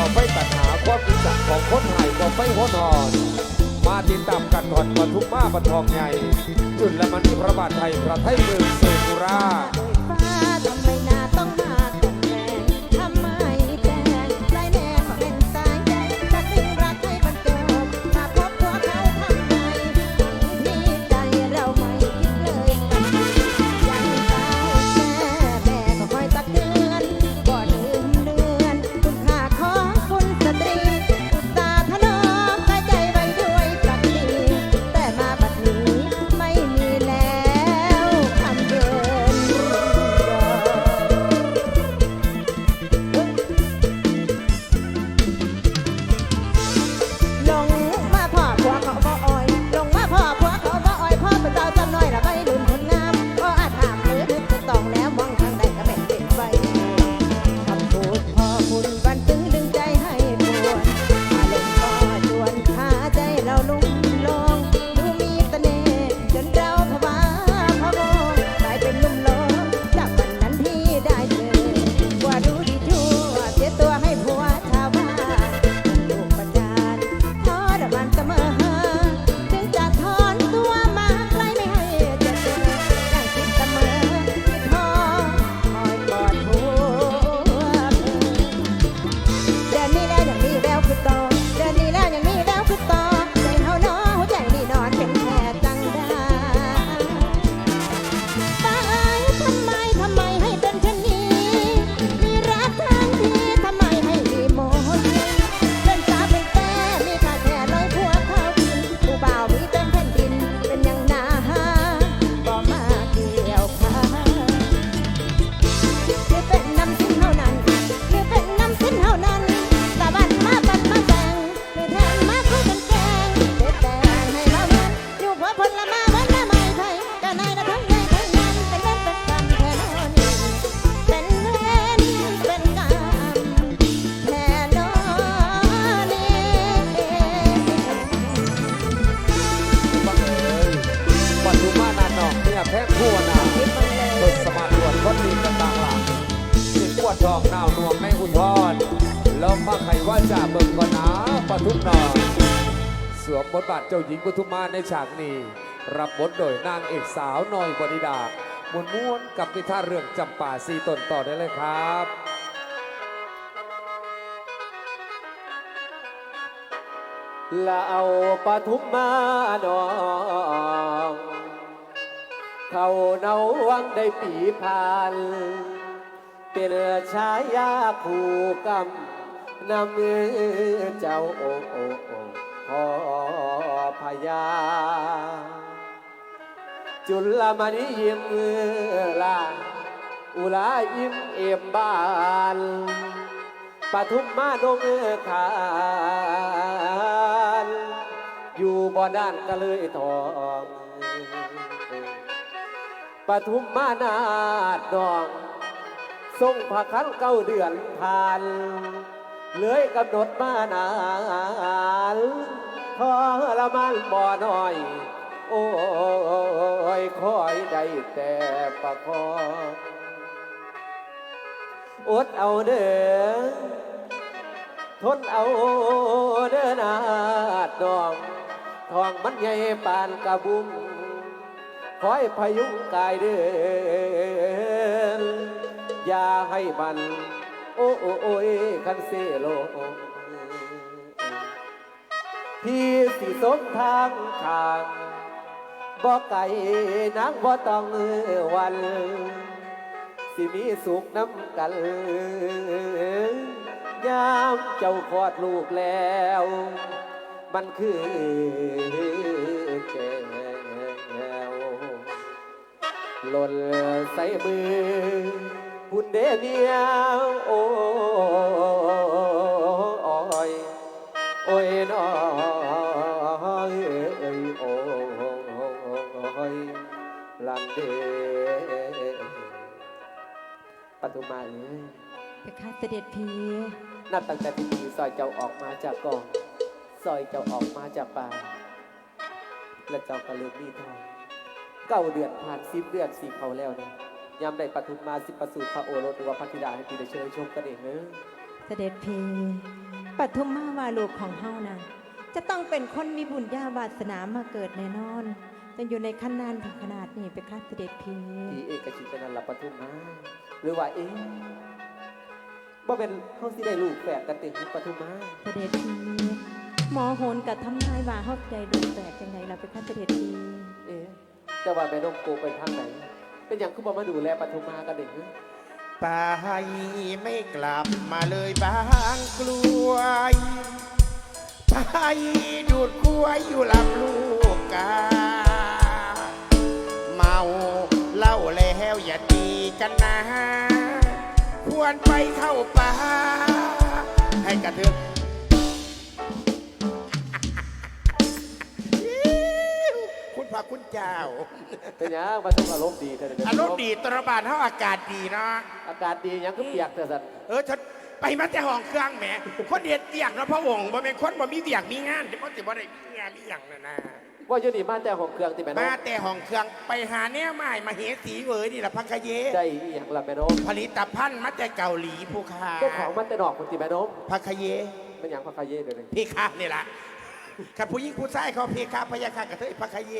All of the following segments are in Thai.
อไฟตัดหาความรู้จักของคนไทยก่อไฟหัวนอน มาติดตามกันถอนปทุมมาปะทองใหญ่ จุดละมันที่พระบาทไทยประเทศเมืองเซกุรา ฉากนี้ รับบทโดยนางเอกสาวน้อยบนิดามวนม้วนกับนิทานเรื่องจำป่าสีตนต่อได้เลยครับละเอาปทุมมาดอง เขาเนาวังได้ปีผ่านเป็นชายาคู่กำนำมือเจ้าโอ้โอ้โอ้ พ่อพญาจุลมณียิ้มลาอุลายิมเอ็มบานปทุมมาดงขานอยู่บ่อด้านก็เลยทองปทุมมานาดดอง ทรงพระคันเก้าเดือนผ่าน เลือยกำหนดมานาน ทรมานบ่อน้อย โอ้ยคอยได้แต่ประคองอดเอาเด้อทนเอาเด้อนาดดองทองมันใหญ่ปานกระบุงคอยพยุงกายเดินอย่าให้มัน โอ้โอ้โอ้ยคันเสโล พี่สิสมทางทางบ่ไก่นางบ่ต้องวัน สิมีสุขน้ำกันยามเจ้าคลอดลูกแล้ว มันคือแก้วหล่นใส่มือหุ่นเดเนียโอ้ ปทุมมาเอ้ยไปค่ะเสด็จพีนับตั้งแต่ที่มีซอยเจ้าออกมาจากกองซอยเจ้าออกมาจากป่า และเจ้าก็เลิกมีทองเก้าเดือนผ่านสิบเดือนสี่เขาแล้วเนี่ยยามได้ปทุมมาสิประสูติพระโอรสหรือว่าพระธิดาให้พี่ได้เชยชมกันเองเนอะเเสด็จพีปฐุมมาวาลูกของเฮานะจะต้องเป็นคนมีบุญญาวาสนามาเกิดแน่นอนจะอยู่ในขั้นนานถึงขนาดนี้ไปค่ะเสด็จพีทีเอกชิตนันละปทุมมา หรือว่าเอ๊ะว่าเป็นเขาสิได้ลูกแฝดกันติดปทุมมาเสด็จพีหมอโหนกับทำนายว่าเฮาใจดูแปลกจังไงล่ะไปค่ะเสด็จพีเอ๊ะแต่ว่าแม่นมโกไปทางไหน เป็นอย่างคือบอกมาดูแลปทุมมากันเด็กนะไปไม่กลับมาเลยบางกลวยไปดูดกล้วยอยู่ลำลูกกาเมาเหล้าแล้วอย่าตี กันนะควรไปเข้าป่า ให้กระเทือกคุณพระคุณเจ้า เป็นอย่างปทุมอารมณ์ดีเธอเดี๋ยวอารมณ์ดีตระบาดเท่าอากาศดีเนาะ อากาศดียังก็เปียกแต่สัตว์เออฉันไปมาแต่ห้องเครื่องแหมคนเด็ดเตียกเนาะพระองค์บ่เป็นคนบ่มีเวียกมีงานแต่บ่สิบ่ได้มีงานมีหยังน่ะนะ ว่าอยู่นี่มาแต่ของเครื่องติแม่นมามแต่ห้องเครื่องไปหาแนวใหม่มาเหสีเวยนี่ล่ะพังคเยได้อีหยังละแม่นมผลิตภัณฑ์มาแต่เกาหลีผู้ค้าเจ้าของมาแต่ดอกคนติแม่นมพังคเยเป็นอย่างพักกาเย่เดี๋ยวนี้พี่ค้านี่ล่ะคันผู้หญิงผู้ชายเขาพี่ค้าพยาค้ากระเทยพังคเย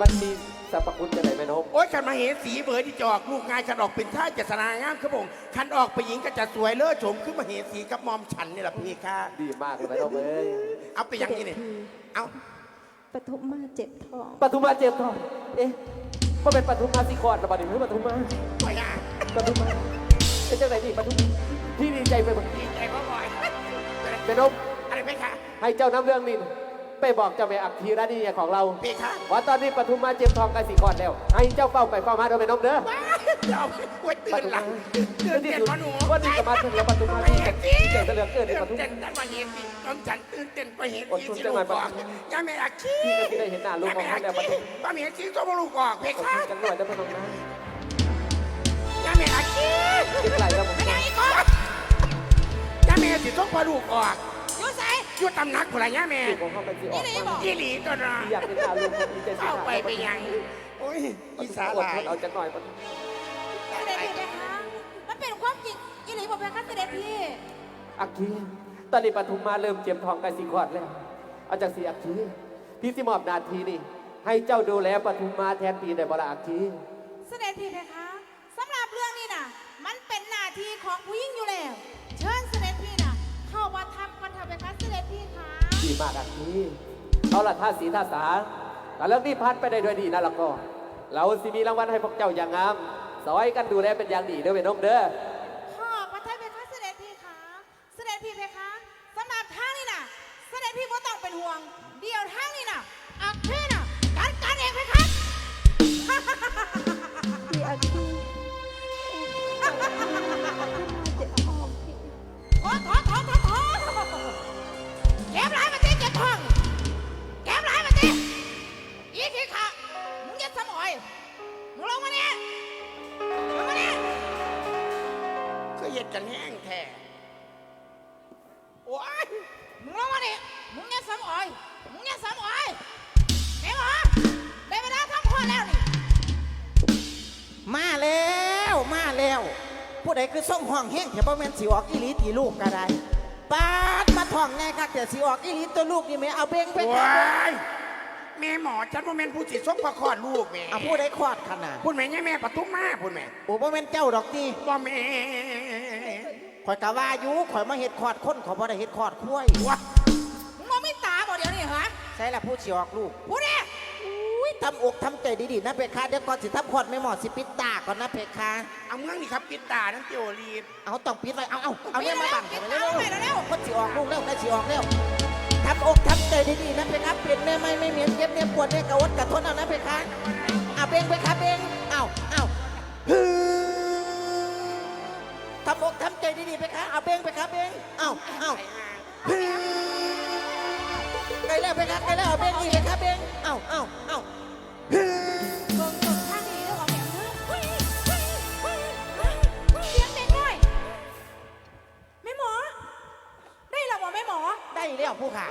มันมีสรรพคุณจะไหนแม่นมโอ๊ยคันมาเหสีเวยที่จะออกลูกงายคันออกเป็นท่าจะสนางามครับผมคันออกไปหญิงก็จะสวยเลิศโฉมขึ้นมาเหสีกับมอมฉันนี่ล่ะพี่ค้าดีมากเลยแม่นมเอ้ยเอาไปยังนี่นี่เอา ปฐุมมาเจ็บท้องปทุมมาเจ็บท้อง เอ๊ะว่าเป็นปทุมมาสิคอร์ดระบาดหรือปทุมมาไปอะปทุมมาเป็นจังไหนนี่ปทุมพี่ดีใจไปหมดดีใจบ่บ่อยแม่นมอะไรไหมคะให้เจ้าน้ำเรื่องนี่ ไปบอกเจ้าแม่อักทีรานีของเราพี่คะว่าตอนนี้ปทุมมาเจ็บทองกันสีคอดแล้ว ให้เจ้าเฝ้าไปเฝ้ามาโดยไม่น้องเด้อว้าวเดี๋ยวไว้ตื่นหลังตื่นเต้นมาหนูวันนี้จะมาถึงแล้วปทุมมาที่เก่งเก่งเหลือเกินในปทุมเต้นแต่มาเห็นสิน้องฉันตื่นเต้นไปเห็นอดอีทนสิจังลูหน่อยกบอกยังไม่อาคีพี่ก็ที่ได้เห็นหน้าลูกยังขอไม่งอาเขาแล้วปคีทุมป้ามีอาชีพตัวลูกออกเพอดทคะนจังหน่อยจะปทุมนะยังไม่อาคีเก็บไหลแล้วผมยังอีกก่อนยังไม่อาชีพต้องพอลูกออก อยู่ใส่อยู่ตำหนักผู้ไรยังแม่ ของเขาเป็นสีออกมาอีหลีตัวน่ะอยากเห็นหน้าลูกดีใจสิเข้าไปไปยัง โอ้ยอีสาอหดลาทยนเอาจังหน่อยปทุมเสด็จพี่นะคะมันเป็นความจริงอีหลีบอกเป็นคัสเสด็จพี่อักทีตอนนี้ปทุมมาเริ่มเจ็บทองกันสีคอดแล้ว เอาจากสีอักทีพี่สิมอบนาทีนี่ ให้เจ้าดูแลปทุมมาแทนปีในบลาอักทีเสด็จพี่นะคะสำหรับเรื่องนี้น่ะ มันเป็นหน้าที่ของผู้หญิงอยู่แล้ว เชิญเสด็จพี่น่ะ เข้ามาทำกัน เถอะเป็นคัสเสด็จพี่คะดีมากอันนี้เอาละท่าสีท่าสาแต่เรื่องนี้พัดไปได้ด้วยดีนะแล้วก็เราสิมีรางวัลให้พวกเจ้าอย่างงามสอยกันดูแลเป็นอย่างดีเด้อเป็นนมเด้อพ่อพระไทยเป็นคัสเสด็จพี่คะเสด็จพี่เพคะสำหรับทางนี้น่ะ เสด็จพี่ก็ต้องเป็นห่วง เดี๋ยวทางนี้น่ะอักเทน่ะการการเองเพคะพี่อาคีเจ็บท้องพี่ขอขอขอขอขอแก้มหลายมาตีเจ็บท้องแก้มหลายมาตีอีกทีค่ะมึงอย่าสมอยมึงลงมาเนี่ยลงมาเนี่ยก็เย็ดกันแห้งแท้โอ้ยมึงลงมาเนี่ยมึงอย่าสมอยมึงอย่าสมอยเฮ้ยหมอได้เวลาทำคลอดแล้วนี่มาแล้วมาแล้วผู้ใดคือส่งห้องแห้งแถวบ่แม่นสิออกอีหลีตีลูกก็ได้ปาด มาท่องไงคักแต่สิออกอีหลีตัวลูกนี่แม่เอาเบ่งไปโอ้ค่ะยแม่หมอฉันว่าแม่นผู้สิส่งประคลอดลูกแม่เอาผู้ใดคลอดขนาดพูดแม่ยังแม่ปทุมมาพูดแม่โอ้บ่แม่นเจ้าดอกตีบ่แม่ข่อยกะว่าอยู่ข่อยมาเฮ็ดคลอดคนข่อยบ่ได้เฮ็ดคลอดคุ้ยว้ามึงมองไม่ตาบ่เดี๋ยวนี้เหรอใช่ละผู้สิออกลูกพูดเนี่ยอุ้ย ทำอกทำใจดีๆนะเพคะเดี๋ยวก่อนสิทำคลอดไม่หมอสิปิดตาก่อนนะเพคะเอาเมืองนี่ครับปิดตานั่นเตียวรีบเอาต้องปิดไว้เอาเอาเอาเนี่ยมาบังปิดเร็ตาวๆไปเร็วคนสิออกลูกแล้วได้สิออกแล้วทำอกทำใจดีๆนะเพคะเปลี่ยนแม่ไม่ไม่เหมียนเจ็บเนี่ยปวดเนี่ยกระวดกระทนเอานะเพคะเอาเบงเพคะเบงเอาเอาฮึทำอกทำใจดีๆเพคะเอาเบงเพคะเบงเอาเอาฮึใกล้แล้วเพคะใกล้แล้วเอาเบงอีกเพคะเบงเอาเอาเอา ฮึๆตรงตรงทางนี้เรื่องของแม่เฮ้ยเฮ้ยเฮ้ยเฮ้ยเฮ้ยเสียงเด็กด้วยแม่หมอ ได้แล้วหมอแม่หมอ ได้แล้วผู้ขา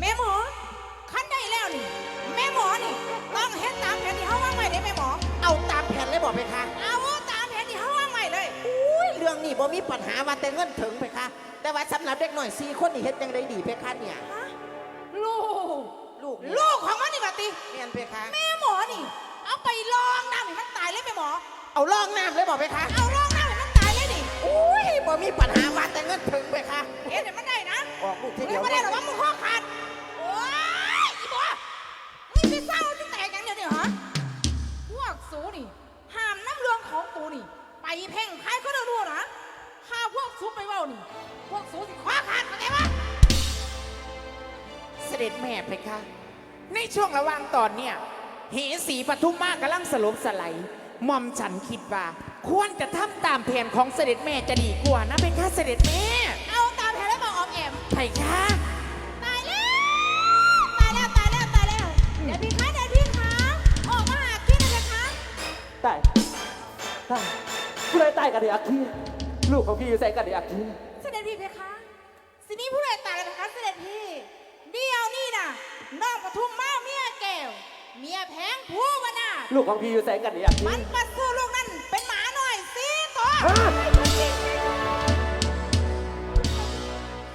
แม่หมอขั้นได้แล้วนี่แม่หมอนี่ต้องเฮ็ดตามแผนที่เขาวางไว้ได้แม่หมอ เอาตามแผนเลยบอกเพคะเอาตามแผนที่เขาวางไว้เลย อุ้ยเรื่องนี้บ่มีปัญหาว่าแต่เงินถึงเพคะแต่ว่าสำหรับเด็กหน่อยสี่คนนี่เฮ็ดยังไงดีเพคะเนี่ย ฮะลูก ลูกลูกของมันนี่บัดติเมียนเพคะ แม่หมอนี่ เอาไปลองน้ำให้มันตายเลยแม่หมอ เอาลองน้ำเลยบอกเพคะ เอาลองน้ำให้มันตายเลยนี่อุ้ยบ่มีปัญหาว่าแต่เงินถึงเพคะเอ๊ะเดี๋ยวมันได้นะออกลูกทีเดี๋เดียยววไม่ได้หรอกว่ามึงข้อขาดโอ้ยอีบัวมึงจะเศร้าจะแตกอย่างเดียวเนี่ยเหรอพวกสูนี่ห้ามน้ำเรื่องของตูนี่ ไปเพ่งใครก็ได้รู้นะถ้าพวกสูไปเว้านี่ พวกสูสิข้อขาดเข้าใจปะ เสด็จแม่เพคะในช่วงระหว่างตอนเนี่ยเหสีปทุมมากกำลังสลบสไลด์หม่อมฉันคิดว่า ควรจะทำตามแผนของเสด็จแม่จะดีกว่านะเพคะเสด็จแม่ เอาตามแผนแล้วบอกออมแอมเพคะตายแล้วตายแล้วตายแล้วตายแล้วเดี๋ยวพี่คะเดี๋ยวพี่คะออกมาหาพี่หน่อยนะคะ ตายตายผู้ใดตายกันเดียอักทีลูกของพี่อยู่ใส่กันเดียอักที เสด็จพี่เพคะ นะน้องปทุมมาเมียแก้ว เมียแพงผู้วนาลูกของพี่อยู่ใส่กันเดียอักทีมันปัดสู้ลูกนั่นเป็นหมาหน่อยสิตัวฮะ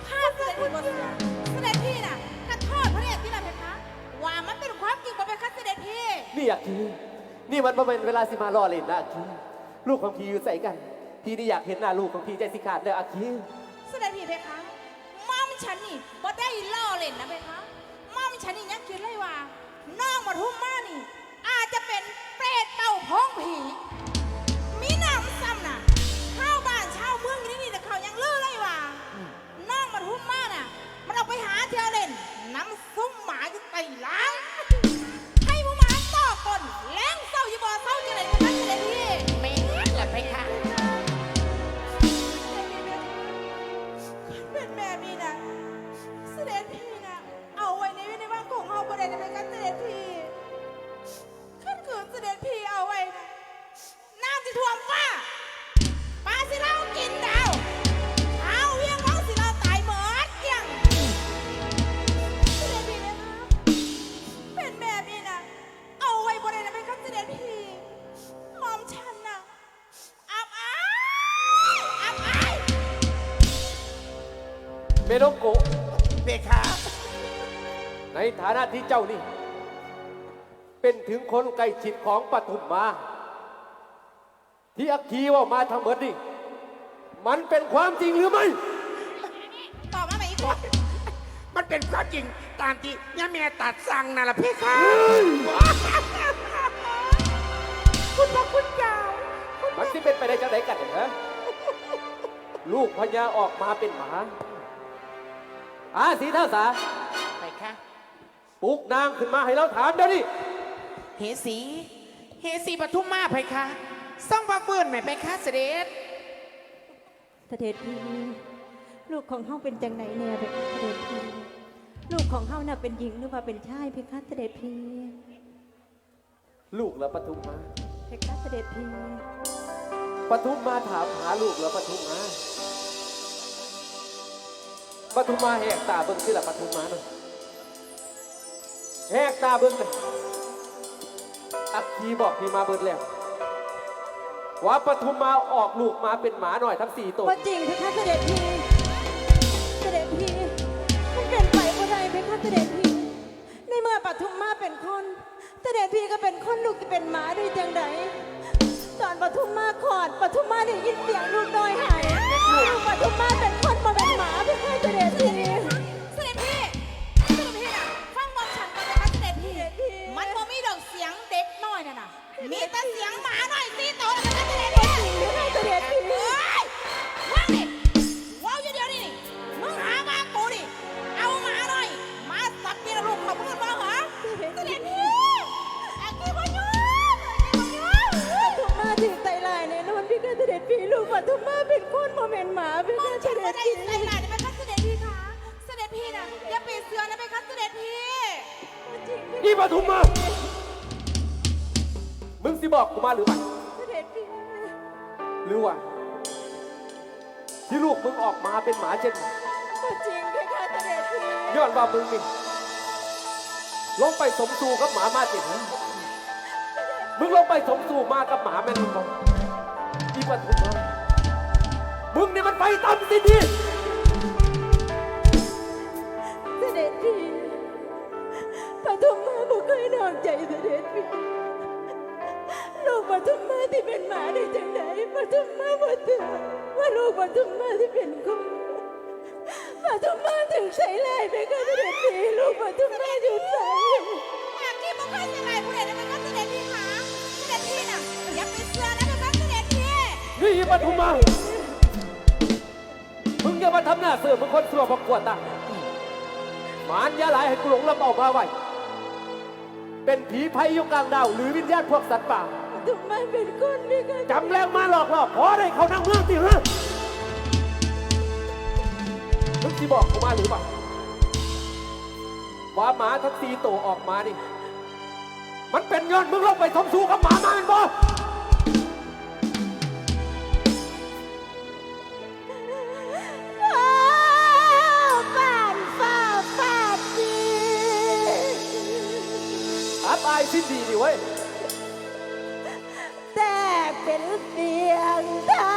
ภาพเสด็จพี่บนเสือเสด็จพี่น่ะกระทอดพระเนตรที่นั่นเพคะว่ามันเป็นความจริงบ่เพคะเสด็จพี่นี่อักทีนี่มันประเป็นเวลาสิมาล่อเล่นนะอักทีลูกของพี่อยู่ใส่กัน พี่นี่อยากเห็นหน้าลูกของพี่ใจสิขาดเด้ออักทีเสด็จพี่เพคะม่อมฉันนี่บ่ได้ล่อเล่นนะเพคะม่อม ฉันนี่ยังคิดเลยว่าน้องมาทุ่มมานี่ อาจจะเป็น เพคะ ในฐานะที่เจ้านี่ เป็นถึงคนใกล้ชิดของปฐุมมา ที่อักทีว่ามาทั้งหมดนี่มันเป็นความจริงหรือไม่ ตอบมาไหมอีกคนมันเป็นความจริงตามที่ย่าแม่ตัดสั่งนั่นแหละเพคะคุณพระคุณเจ้ามันที่เป็นไปได้จังไดกันเนี่ยฮะลูกพญาออกมาเป็นหมา อาสีเท่าสาเพคะปลุกนางขึ้นมาให้เราถามเดี๋ยวนี้เหสีเหสีปทุมมาเพคะส่องพระเฟื่อนไหมเพคะเสด็จเสด็จพี่ลูกของเฮาเป็นจังไหนเนี่ยเพคะเสด็จพี่ลูกของเฮาน่ะเป็นหญิงหรือว่าเป็นชายเพคะเสด็จพี่ลูกแล้วปทุมมาเพคะเสด็จพี่ปทุมมาถามหาลูกแล้วปทุมมา ปทุมมาแหกตาเบิ่งที่ละปทุมมาหน่อยแหกตาเบิ่งเลยอักคีบอกพี่มาเบิ่งแล้วว่าปทุมมาออกลูกมาเป็นหมาหน่อยทั้งสี่ตัวว่าจริงเพคะเสด็จพี่เสด็จพี่มันเป็นไปบ่ได้เพคะเสด็จพี่ในเมื่อปทุมมาเป็นคน เสด็จพี่ก็เป็นคนลูกจะเป็นหมาได้จังไดตอนปทุมมาขอดปทุมมาได้ยินเสียงลูกน้อยหายลูกปทุมมาเป็น คนมาเคะเสด็จพี่เสด็จพี่เสด็จพี่น่ะฟังบอกฉันก่อนนะคะเสด็จพี่ มันบ่มีดอกเสียงเด็กน้อยน่ะนะมีแต่เสียงหมาหน่อยสิโตนะคะเสด็จพี่เสด็จพี่เฮ้ยว่างดิว้าวอยู่เดียวนี่นี่มึงหามากูดิ เอาหมาหน่อยหมาสัตว์มีระลูกของมึงบ้างเหรอเสด็จพี่ไอ้กี้พยุงไอ้กี้พยุงปทุมมาถึงไตลายในนอนพี่ก็เสด็จพี่ลูกปทุมมา เป็นคนมาเป็นหมาพี่มอก็งเสฉันด็ไม่จได้พี่ใส่หลายนะไหมคะเสด็จพี่คะเสด็จพี่นะอย่าปีเสือนะไหมคะเสด็จพี่นี่ปทุมมา มึงสิบอกกูมาหรือไม่เสด็จพี่หรือว่าที่ลูกมึงออกมาเป็นหมาเช่นนี้ว่าจริงพี่ค่ะเสด็จพี่ย้อนว่ามึงนี่ลงไปสมสู่กับหมามาเจ็ดนะมึงลงไปสมสู่มากับหมาแม่นมึงบอกที่ปทุมมา มึงนี่มันไปต่ำสิดีเสด็จพี่ปฐุมมาบ่เคยนอกใจเสด็จพี่ลูกปฐุมมาที่เป็นหมาได้จังไดปฐุมมาบ่เถือว่าลูกปฐุมมาที่เป็นคนปฐุมมาถึงใช้ไล่ไปก็เสด็จพี่ลูกปฐุมมาอยู่ใส่หากที่บ่เคยเสลายผู้ใดนะมันก็เสด็จพี่หาเสด็จพี่น่ะอย่าไปเสือนะมันก็เสด็จพี่นี่ปทุมมามึงอย่ามา ทำหน้าเสือมึงคนสัวประกวดตาหมานอยาหลายให้กูหลงลำเอามาไว้เป็นผีภัยอยู่กลางดาว หรือวิญญาณพวกสัตว์ป่าปฐุมมาเป็นคนพี่ก็จำแรงมาหลอกหลอกขอได้เขานั่งเมืองสิฮะมึงที่บอกกูมาหรือเปล่าว่าหมาทั้งสี่ตัวออกมานี่มันเป็นเงินมึงลงไปสมสู่กับหมามาเป็นบ่ สีดิเว้ยแต่เป็นเสียงเธอ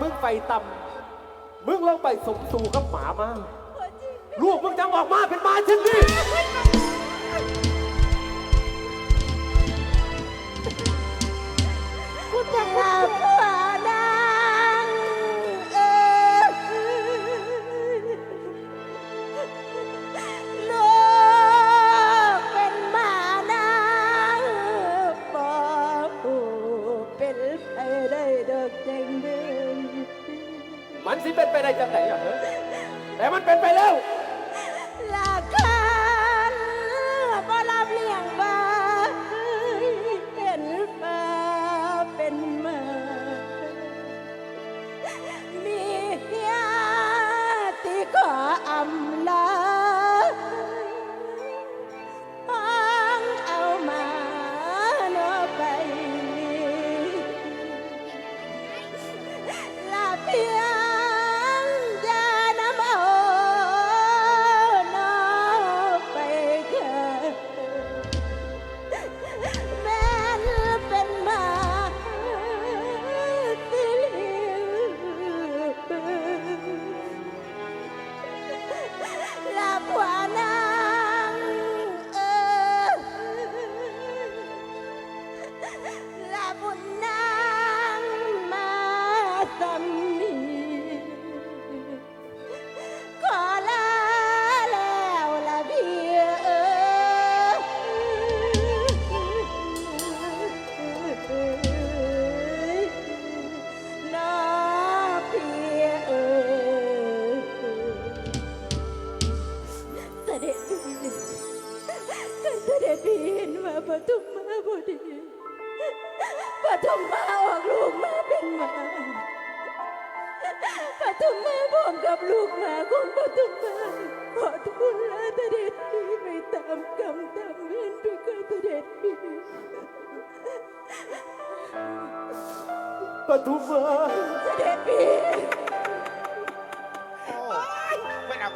มึงไปต่ำมึงลงไปสมสู่กับหมามา ลูกมึงจังออกมาเป็นหมาเช่นนี้คุณจะลาผัวนางเอ้ยลูกเป็นหมานางบอกเป็นไปได้ดอกแดงเดิน มันสิเป็นไปได้จังไหนอะเฮ้ยแต่มันเป็นไปแล้ว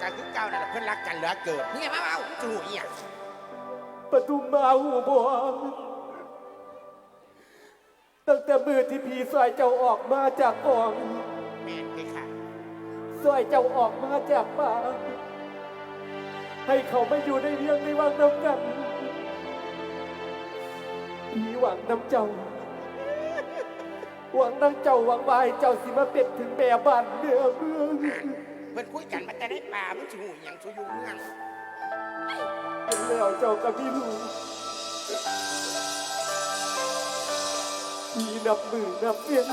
กันคือเก่านั่นแหละเพื่อนรักกันเหลือเกินมึงอย่ามาเอาจูเอียงปทุมมาหูบวมตั้งแต่มือที่พี่ซอยเจ้าออกมาจากกองแม่นไปค่ะซอยเจ้าออกมาจากป่าให้เขามาอยู่ในเรียงในวังน้ำกันพี่หวังน้ำเจ้า หวังน้ำเจ้าหวังว่าให้เจ้าสิมาเป็นถึงแม่บ้านเนื้อเมือง เพื่อนคุยกันมันจะได้ป่ามันจูเอียงจูอยู่เมืองแล้วเจ้าก็มีลูกพี่นับมือนับเดือน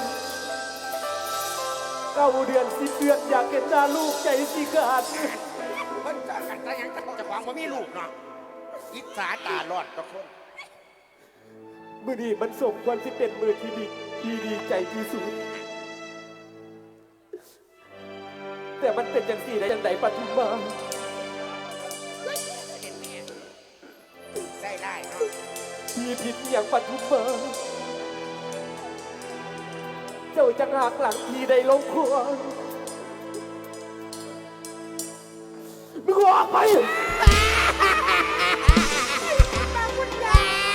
เก้าเดือนสิบเดือนอยากเห็นหน้าลูกใจสิขาดเพื่อนจอดกันแต่ยังจะจะฟังว่ามีลูกเนาะอิจฉาตาลอดกับคนมือนี้มันสมควรที่เป็นมือที่ดีที่ดีใจที่สุด แต่มันเป็นอย่างสี่ได้อย่างไรปทุมมาเห็นแม่ได้ได้เนาะพี่ผิดอย่างปทุมมาเจ้าจังหักหลังทีได้ลงครัวมึงออกไป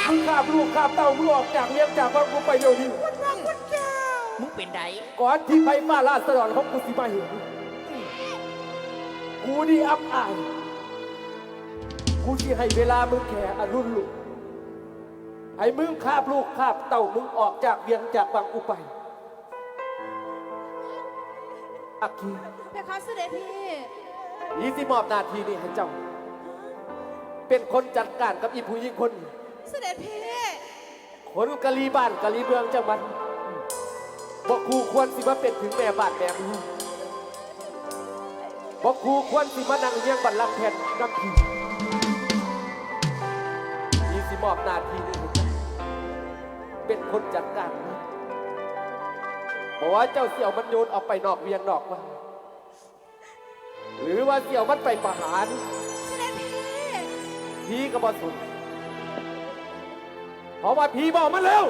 มึงข้ามลูกข้ามเต้ามึงออกจากเลี้ยงจากบ้านกูไปเดี๋ยวนี้มึงเป็นไดก่อนที่ไฟฟ้าลาดสลอนของกูสิมาเห็น กูนี่อับอาย กูสิให้เวลามึงแค่อรุณลูกให้มึงคาบลูกคาบเต่ามึงออกจากเวียงจากวังกูไปอักคีเพคะเสด็จพี่ยี่สิมอบหนาทีนี้ให้เจ้า เป็นคนจัดการกับอีผู้หญิงคนนี้เสด็จพี่คนกะลีบ้านกะลีเมืองจังหวัดบอกครูควรสิมาเป็นถึงแม่บ้านแม่เมือง บอกครูควรสิมานั่งเลี้ยงบัลลังก์แทนน้ำพียี่สิมอบหนาทีนี้ให้เจ้าเป็นคนจัดการนะบอกว่าเจ้าเสี่ยวมันโยนออกไปนอกเวียงนอกวังหรือว่าเสี่ยวมันไปประหารเสด็จพี่พีก็บอสุนเพราะว่าพีบอกมาเร็ว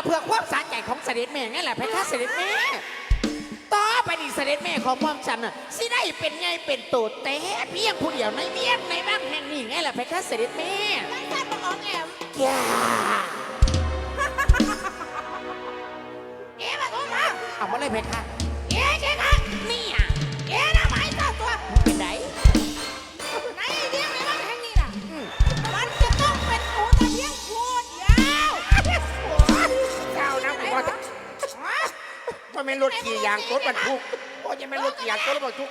วย้อนว่าเพื่อความสะใจของเสด็จแม่ไงแหละเพคะเสด็จแม่ต่อไปนี่เสด็จแม่ของมอมฉันน่ะสิได้เป็นไงเป็นโตแต่เพียงผู้เดียวในเวียงในบ้านแห่งนี้ไงแหละเพคะเสด็จแม่ยังสั่นมึงออกแอมอย่าเอ๊ะมาทุ่มมาเอามาเลยเพคะเอ๊ะ มันเป็นรถขี่ยางรถบรรทุกโอ้ยยังเป็นรถขี่ยางรถบรรทุก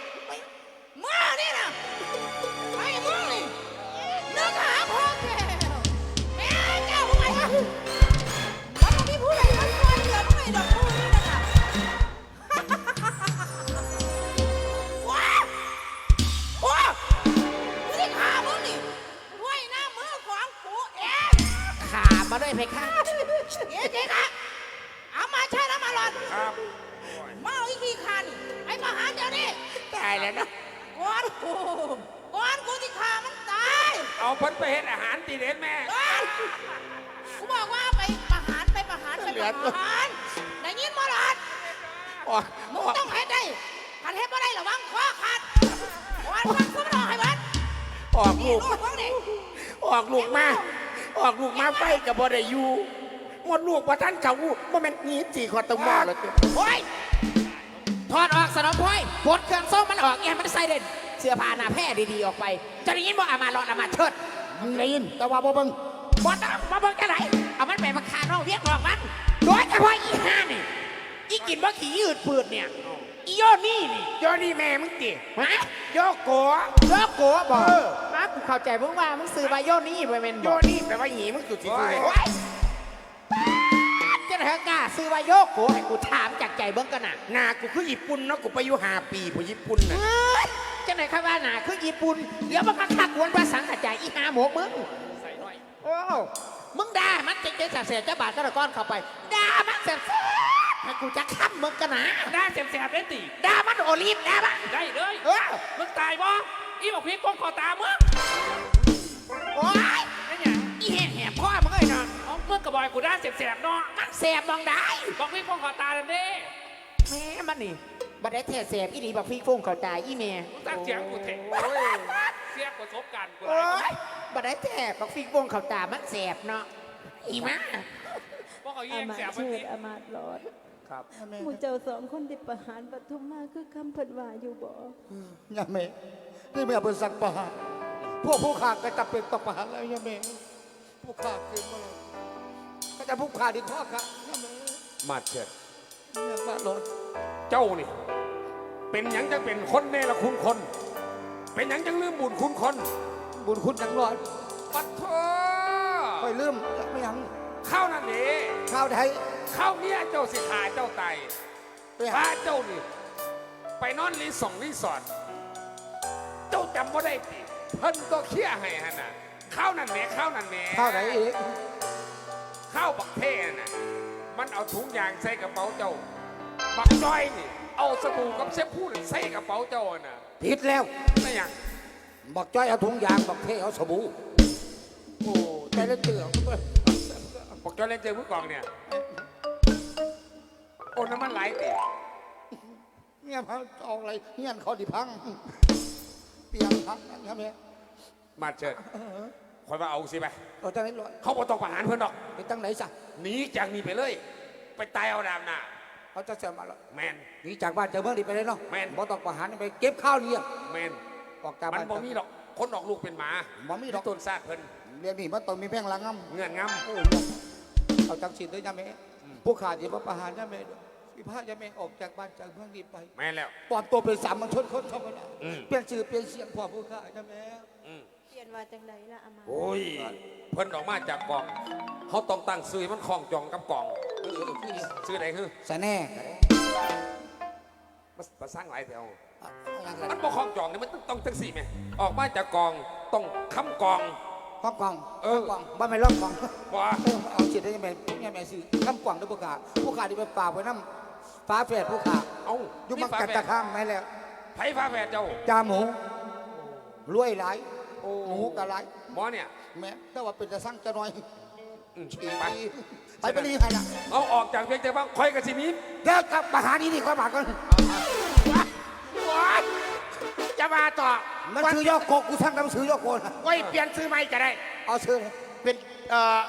บบ่ได้อยู่หมดลูกว่าท่านเขาบ่แม่นหนีสี่ขอตะมอแล้วเจ้าโอ้ยถอดออกสนองพลอยปลดเครื่องส้มมันออกแอมันใส่เด่นเสื้อผ้าหน้าแพร่ดีๆออกไปจะได้ยินว่าอามาลอดอามาเชิดมึงได้ยินแต่ว่าบ่เบิ่งบอสมาเบิ่งกันไหนเอามันไปมาคาน้องเวียกออกมันโดยเฉพาะอีห้านี่อีกินว่าขี่ยืดปืดเนี่ยอีโยนี่นี่โยนี่แม่มึงติฮะโยโกะโยโกะบอ กเออมากูเข้าใจมึงว่ามึงซื้อว่าโยนี่ไปเป็นโยบอกนี่แปลว่าหยีมึงสุดที่โอ้สุดยโอ๊ยจะเถอะกล้าซื้อว่าโยโกะให้กูถามจากใจเบิ้งกันน่ะหน้ากูคือญี่ปุ่นเนาะกูไปอยู่ห้าปีผู้ญี่ปุ่นน่ะเฮ้ยจะไหนครับว่าหนาคือญี่ปุ่นเดี๋ยวมันก็ขักวนภาษาขัดใจอีหาหมกมึงใส่หน่อยโอ้มึงด่ามันจะเจ๊สเสียเจ้าบาทก็ตะก้อนเข้าไปด่ามันเสียให้กูจะค้ำมึงกันนะได้แสบๆได้ตีด่ามันโอลีฟด่ามันได้เลยเออมึงตายบ่ อีบอกพี่กองคอตามึงโอ้ยนั่นไงอีแห่แห่พ่อมึงเลยเนาะเอามึงกับบอยกูได้แสบๆเนาะมันแสบมองได้บอกพี่กองคอตาเลยเด้แม่มันนี่บัดได้แท้แสบอีนี่บอกพี่ฟุ้งเข้าใจอีแม่มึงตั้งเสียงกูเถอะเสียประสบการณ์กูหโอ้ลายยบัดได้แท้บอกพี่ฟุ้งเข้าใจมันแสบเนาะอีมาพวกเขาอาแย่งมาแสบตย์มันเชิติดอามาตย์หลอดครับหมู่เจ้าสองคนที่ประหารปทุมมาคือคำเพิ่นว่าอยู่บ่ ยาเม นี่แม่เป็นสักประหารพวกผู้ขาก็จะเป็นตกประหารแล้วยาเมผู้ขาเกินมาแล้วก็จะผู้ขาดีข้อครับยาเมมาเชิดเนี่ยมาโหลดเจ้านี่ เป็นหยังจังเป็นคนเนรคุณคน เป็นหยังจังลืมบุญคุณคนบุญคุณจังรอดปัดโทไปลืมไม่ยังข้าวนั่นเองข้าวไทยข้าวเนี้ยเจ้าสิขาเจ้าไตไปหา พาเจ้านี่ ไปนอนรีสอร์ทรีสอร์ท เจ้าจำบ่ได้ติเพิ่นก็เคลียร์ให้ฮะน่ะข้าวนั่นแหม่ข้าวนั่นแหม่ข้าวไหนอีกข้าวบักเพ่น่ะมันเอาถุงยางใส่กระเป๋าเจ้า บักจ้อยนี่เอาสบู่กับเชฟพูดใส่กระเป๋าเจ้าน่ะผิดแล้ว นั่นหยังบอกจ้อยเอาถุงยางบอกเทเอาสบู่โอ้ใจเล่นเตือบอกจ้อยเล่นเจอผู้กองเนี่ยโอ้น้ำมันไหลเตะเนี่ยมันออกอะไรเงี้ยเขาดิพัง เตียงพังนั่นครับเนี่ยมาเชิญคอยว่าเอาสิไปเอาจังไหนลอยเขาบอกต้องประหารเพื่อนดอกไปตั้งไหนซะหนีจากนี่ไปเลย ไปตายเอาดามหน้าเขาจะเสียมาแล้วแมนหนีจากบ้านเจอเมืองดีไปเลยเนาะแม่นบ่ต้องประหารไปเก็บข้าวเลี้ยงแมนออกจากมันบ้านบ่มีดอกคนออกลูกเป็นหมาบ่มีดอกต้นซาดเพิ่นเรียนนี่มันต้องมีแพงหลังงำเงื่อนงโอ้ยเอาจังสินด้วยยาแม่ผู้ขาดที่มาประหารยาแม่ด้วย พี่พายาแม่ออกจากบ้านจากเมืองดีไปำแมนแล้ว ปลอมตัวเป็นสามัญชนคนธรรมดาอืม เปลี่ยนชื่อเปลี่ยนเสียงพ่อผู้ขายาแม่อืมเปลี่ยนว่าจังไดล่ะอามาตย์โอ้ยเพิ่นออกมาจากกล่อง เขาต้องตั้งซื้อให้มันคล้องจองกับกล่องเออเออคือซื้อไหนคือสะแน่มามาสร้างหลายแถวเอาอย่างไรมันบ่คล้องจองนี่มันต้องต้องจังสี่ไหมออกมาจากกล่องต้องค้ำกล่องห้องกล่องเออห้งกล่องบ้านไม่ล็อกกล่องว่าเออเอาสิได้ยังไงยังไงสิข้ามกล่องด้วยผู้ขาผู้ขาที่ไปฝากไว้น้ำ ฟ้าแฝดผู้ขาเอ้าอยู่นี่มังฝากัดแฝตะดข้างไหมแล้วไผฟ้าแฝดเจ้า จาหมูรวยหลายโอ้หมูกะหลายหมอเนี่ยแม่แต่ว่าเป็นจะสั่งจะน้อยอืมไปไปไปรีให้ละเอาออกจากเพียงแต่ว่าคอยกับสิมีเดี๋ยวกลับมาหานี่นี่ค่อยมาก่อนจะมาต่อมันซื้อยอกโกกูสั่งน้ำซื้อยอกโกนะไว้เปลี่ยนซื้อใหม่ก็ได้ เอาซื้อเลยเป็นเอ่อ